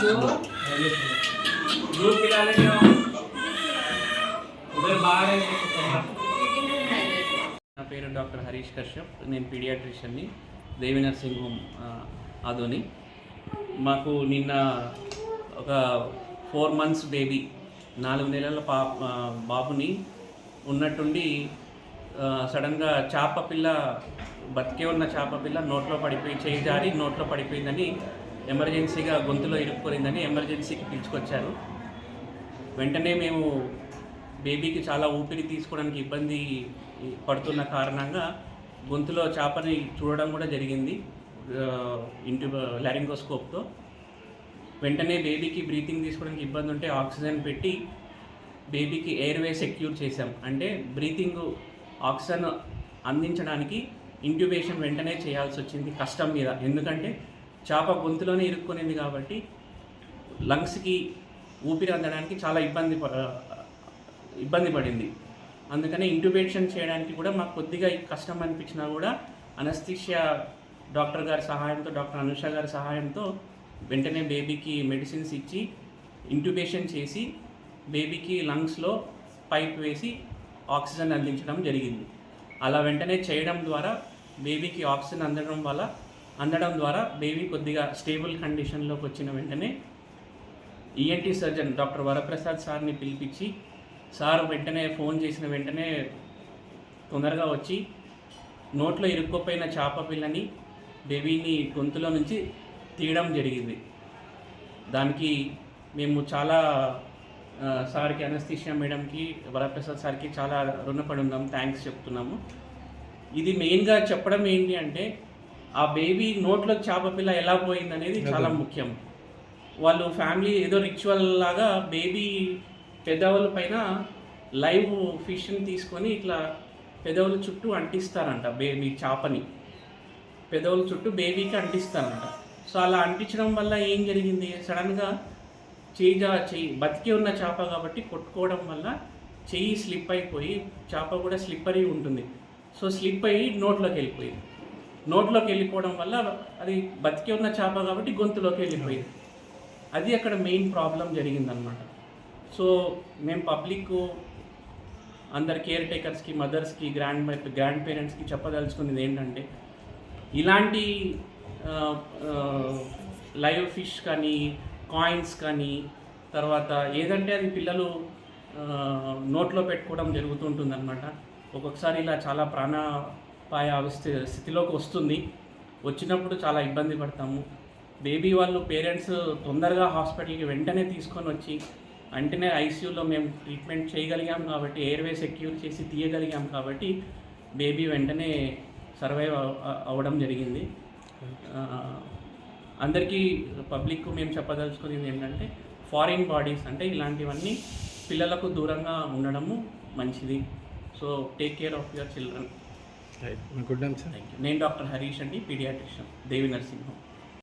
तेरे तेरे नंबर दो ग्रुप खिला लेंगे हम उधर बाहर है నా పేరు డాక్టర్ హరీష్ కశ్యప్ నేను పీడియాట్రిషియన్ని దేవి నర్సింగ్ హోమ్ ఆ, ఆదోని మాకు నిన్న ఒక ఫోర్ మంత్స్ బేబీ నాలుగు నెలల పా ఆ, బాబుని ఉన్నట్టుండి ఆ, సడన్గా చేప పిల్ల బతికే ఉన్న చేప పిల్ల నోట్లో పడిపోయి చేయి జారి నోట్లో పడిపోయిందని ఎమర్జెన్సీగా గొంతులో ఇరుక్కుపోయిందని ఎమర్జెన్సీకి పిలుచుకొచ్చారు. వెంటనే మేము బేబీకి చాలా ఊపిరి తీసుకోవడానికి ఇబ్బంది పడుతున్న కారణంగా గొంతులో చేపని చూడడం కూడా జరిగింది ఇంటి లారింగోస్కోప్తో. వెంటనే బేబీకి బ్రీతింగ్ తీసుకోవడానికి ఇబ్బంది ఉంటే ఆక్సిజన్ పెట్టి బేబీకి ఎయిర్వే సెక్యూర్ చేసాం అంటే బ్రీతింగ్ ఆక్సిజన్ అందించడానికి ఇంట్యుబేషన్ వెంటనే చేయాల్సి వచ్చింది కష్టం మీద. ఎందుకంటే చేప గొంతులోనే ఇరుక్కునింది కాబట్టి లంగ్స్కి ఊపిరి అందడానికి చాలా ఇబ్బంది ఇబ్బంది పడింది. అందుకనే ఇంటుబేషన్ చేయడానికి కూడా మాకు కొద్దిగా కష్టం అనిపించినా కూడా అనస్థిషియా డాక్టర్ గారి సహాయంతో డాక్టర్ అనుష గారి సహాయంతో వెంటనే బేబీకి మెడిసిన్స్ ఇచ్చి ఇంటుబేషన్ చేసి బేబీకి లంగ్స్లో పైప్ వేసి ఆక్సిజన్ అందించడం జరిగింది. అలా వెంటనే చేయడం ద్వారా బేబీకి ఆక్సిజన్ అందడం వల్ల అందడం ద్వారా బేబీ కొద్దిగా స్టేబుల్ కండిషన్లోకి వచ్చిన వెంటనే ఈఎన్టీ సర్జన్ డాక్టర్ వరప్రసాద్ సార్ని పిలిపించి సార్ వెంటనే ఫోన్ చేసిన వెంటనే తొందరగా వచ్చి నోట్లో ఇరుక్కుపోయిన చేప పిల్లని బేబీని గొంతులో నుంచి తీయడం జరిగింది. దానికి మేము చాలా సార్కి అనస్థిషియా మేడంకి వరప్రసాద్ సార్కి చాలా రుణపడి ఉన్నాము థ్యాంక్స్ చెప్తున్నాము. ఇది మెయిన్గా చెప్పడం ఏంటి అంటే ఆ బేబీ నోట్లో చేప పిల్ల ఎలా పోయింది అనేది చాలా ముఖ్యం. వాళ్ళు ఫ్యామిలీ ఏదో రిచువల్ లాగా బేబీ పెదవుల పైన లైవ్ ఫిష్ని తీసుకొని ఇట్లా పెదవుల చుట్టూ అంటిస్తారంట బేబీ చేపని. పెదవుల చుట్టూ బేబీకి అంటిస్తారంట. సో అలా అంటించడం వల్ల ఏం జరిగింది? సడన్గా చేయి జా చెయ్యి బతికి ఉన్న చేప కాబట్టి కొట్టుకోవడం వల్ల చెయ్యి స్లిప్ అయిపోయి చేప కూడా స్లిప్పరీ ఉంటుంది. సో స్లిప్ అయ్యి నోట్లోకి వెళ్ళిపోయింది. నోట్లోకి వెళ్ళిపోవడం వల్ల అది బతికి ఉన్న చేప కాబట్టి గొంతులోకి వెళ్ళిపోయింది. అది అక్కడ మెయిన్ ప్రాబ్లం జరిగిందనమాట సో మేము పబ్లిక్ అందరు కేర్ టేకర్స్కి మదర్స్కి గ్రాండ్ గ్రాండ్ పేరెంట్స్కి చెప్పదలుచుకునేది ఏంటంటే ఇలాంటి లైవ్ ఫిష్ కానీ కాయిన్స్ కానీ తర్వాత ఏదంటే అది పిల్లలు నోట్లో పెట్టుకోవడం జరుగుతుంటుందన్నమాట ఒక్కొక్కసారి ఇలా చాలా ప్రాణ పాయ స్థితిలోకి వస్తుంది. వచ్చినప్పుడు చాలా ఇబ్బంది పడతాము. బేబీ వాళ్ళు పేరెంట్స్ తొందరగా హాస్పిటల్కి వెంటనే తీసుకొని వచ్చి వెంటనే ఐసీయూలో మేము ట్రీట్మెంట్ చేయగలిగాం కాబట్టి ఎయిర్వే సెక్యూర్ చేసి తీయగలిగాం కాబట్టి బేబీ వెంటనే సర్వైవ్ అవ్వడం జరిగింది. అందరికీ పబ్లిక్ మేము చెప్పదలుచుకునేది ఏంటంటే ఫారిన్ బాడీస్ అంటే ఇలాంటివన్నీ పిల్లలకు దూరంగా ఉండడము మంచిది. So take care of your children. Good నేను డాక్టర్ హరీష్ అండి పీడియాట్రిషియన్ దేవి నర్సింగ్ హోమ్